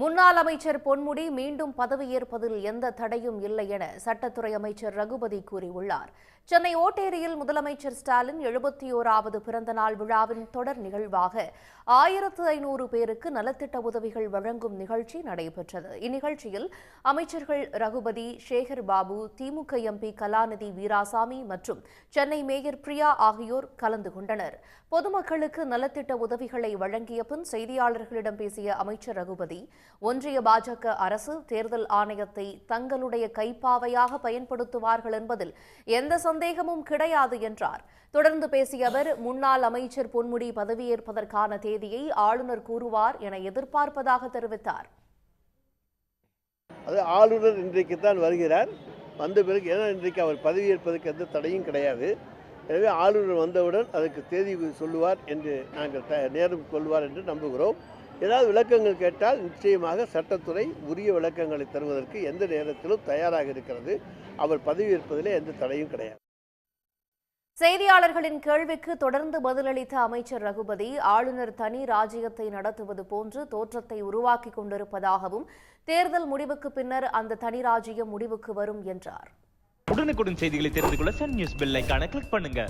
முன்னாள் அமைச்சர் பொன்முடி மீண்டும் பதவியேற்பதில் எந்த தடையும் இல்லை என சட்டத்துறை அமைச்சர் ரகுபதி கூறியுள்ளார். சென்னை ஓட்டேரியில் முதலமைச்சர் ஸ்டாலின் எழுபத்தி ஓராவது பிறந்தநாள் விழாவின் தொடர் நிகழ்வாக ஆயிரத்து ஐநூறு பேருக்கு நலத்திட்ட உதவிகள் வழங்கும் நிகழ்ச்சி நடைபெற்றது. இந்நிகழ்ச்சியில் அமைச்சர்கள் ரகுபதி சேகர் பாபு திமுக எம்பி கலாநிதி வீராசாமி மற்றும் சென்னை மேயர் பிரியா ஆகியோர் கலந்து கொண்டனர். பொதுமக்களுக்கு நலத்திட்ட உதவிகளை வழங்கிய பின் செய்தியாளர்களிடம் பேசிய அமைச்சர் ரகுபதி ஒன்றிய பாஜக அரசு தேர்தல் ஆணையத்தை தங்களுடைய கைப்பாவையாக பயன்படுத்துவார்கள் என்பதில் எந்த சந்தேகமும் கிடையாது என்றார். தொடர்ந்து பேசிய அவர் முன்னாள் அமைச்சர் பொன்முடி பதவியேற்பதற்கான தேதியை ஆளுநர் கூறுவார் என எதிர்பார்ப்பதாக தெரிவித்தார். அது ஆளுநர் இன்றைக்கு தான் வருகிறார். வந்த பிறகு ஏன்னா இன்றைக்கு அவர் பதவியேற்பதற்கு எந்த தடையும் கிடையாது. எனவே ஆளுநர் வந்தவுடன் அதற்கு தேதி சொல்லுவார் என்று நாங்கள் நேரம் கொள்வார் என்று நம்புகிறோம். ஏதாவது விளக்கங்கள் கேட்டால் நிச்சயமாக சட்டத்துறை உரிய விளக்கங்களை தருவதற்கு எந்த நேரத்திலும் தயாராக இருக்கிறது. அவர் பதவியேற்பதிலே எந்த தடையும் கிடையாது. செய்தியாளர்களின் கேள்விக்கு தொடர்ந்து பதிலளித்த அமைச்சர் ரகுபதி ஆளுநர் தனி ராஜ்யத்தை நடத்துவது போன்று தோற்றத்தை உருவாக்கி கொண்டிருப்பதாகவும் தேர்தல் முடிவுக்கு பின்னர் அந்த தனி ராஜ்யம் முடிவுக்கு வரும் என்றார். உடனுக்குடன் செய்திகளை தெரிந்து கொள்ள சன் நியூஸ் பெல் கிளிக் பண்ணுங்க.